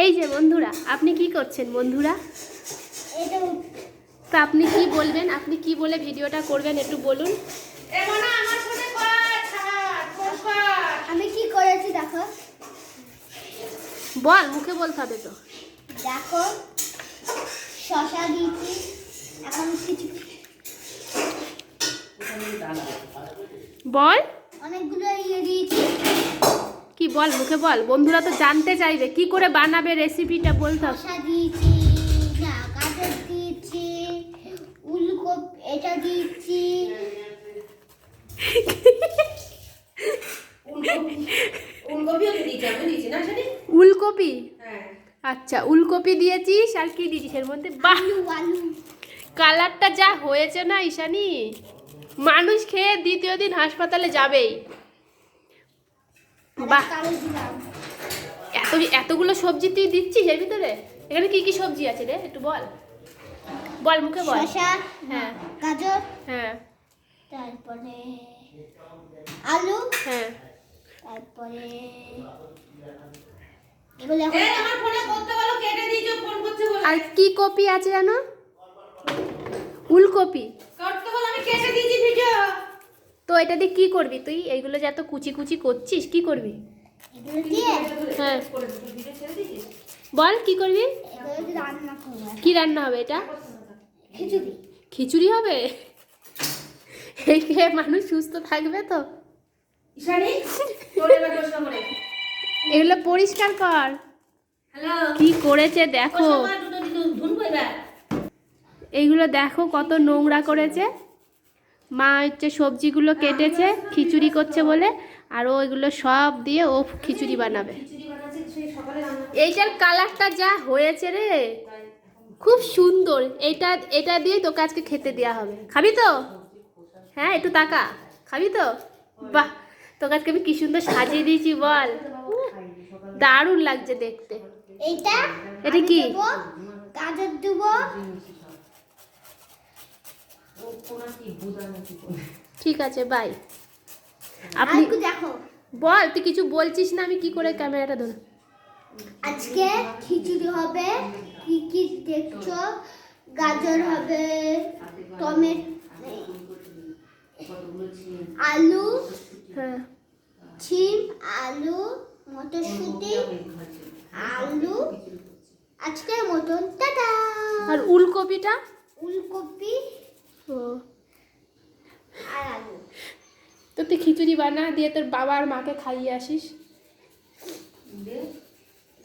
এই যে বন্ধুরা আপনি কি করছেন বন্ধুরা? তো আপনি কি বলবেন? আপনি কি বলে ভিডিওটা করবেন একটু বলুন। আমি কি করেছি দেখো? বল মুখে বলতে হবে তো। দেখো শশা দিয়েছি এখন কিছু বল। অনেকগুলো ইয়ে দিয়েছি। কি বল মুখে বল। বন্ধুরা তো জানতে চাইবে কি করে বানাবে রেসিপিটা বলতে? দিয়েছি গাজর দিয়েছি উলকপি এটা দিয়েছি। উলকপি হ্যাঁ। আচ্ছা উলকপি দিয়েছিস আর কি দিয়েছিস এর মধ্যে? কালারটা যা হয়েছে না ঈশানি। মানুষ খেয়ে দ্বিতীয় দিন হাসপাতালে যাবেই। বাহ এত এতগুলো সবজি তুই দিচ্ছিস এর ভিতরে? এখানে কি কি সবজি আছে রে? একটু বল। বল মুখে বল। শশা হ্যাঁ। গাজর হ্যাঁ। তারপরে আলু হ্যাঁ। তারপরে এগুলো এখন আমার ফোনে করতে বলো কেটে দিয়েছ ফোন করছে বলে। আর কি কপি আছে জানো? উলকপি করতে বলো আমি কেটে দিয়েছি ভিডিও। তো এটা দিয়ে কি করবি? তুই এইগুলো যে এত কুচি কুচি করছিস কি করবি? হ্যাঁ। বল কি করবি? কি রান্না হবে এটা? খিচুড়ি। হবে? এই খেয়ে মানুষ সুস্থ থাকবে তো। এগুলো পরিষ্কার কর। কি করেছে দেখো। এইগুলো দেখো কত নোংরা করেছে। মা হচ্ছে সবজিগুলো কেটেছে খিচুড়ি করছে বলে আর ও এগুলো সব দিয়ে ও খিচুড়ি বানাবে। এইটার কালারটা যা হয়েছে রে খুব সুন্দর। এইটা এটা দিয়ে তোকে আজকে খেতে দেওয়া হবে। খাবি তো? হ্যাঁ একটু তাকা। খাবি তো? বাহ তোকে আজকে আমি কি সুন্দর সাজিয়ে দিয়েছি বল। দারুণ লাগছে দেখতে। এইটা এটা কি? গাজর দেবো ও কোনা কি বুদার মতো করে। ঠিক আছে বাই আপনি দেখো। বল তুই কিছু বলছিস না আমি কি করে ক্যামেরাটা ধরো আজকে খিচুড়ি হবে কি কি দেখছ? গাজর হবে টমেটো আলু হ্যাঁ। ছিম আলু মটরশুঁটি আলু। আজকে মটন টাটা। আর উলকপিটা? ফুলকপি ও আর আলু। তো তুই খিচুড়ি বানা দিয়ে তোর বাবা আর মাকে খাইয়ে আসিস। দে।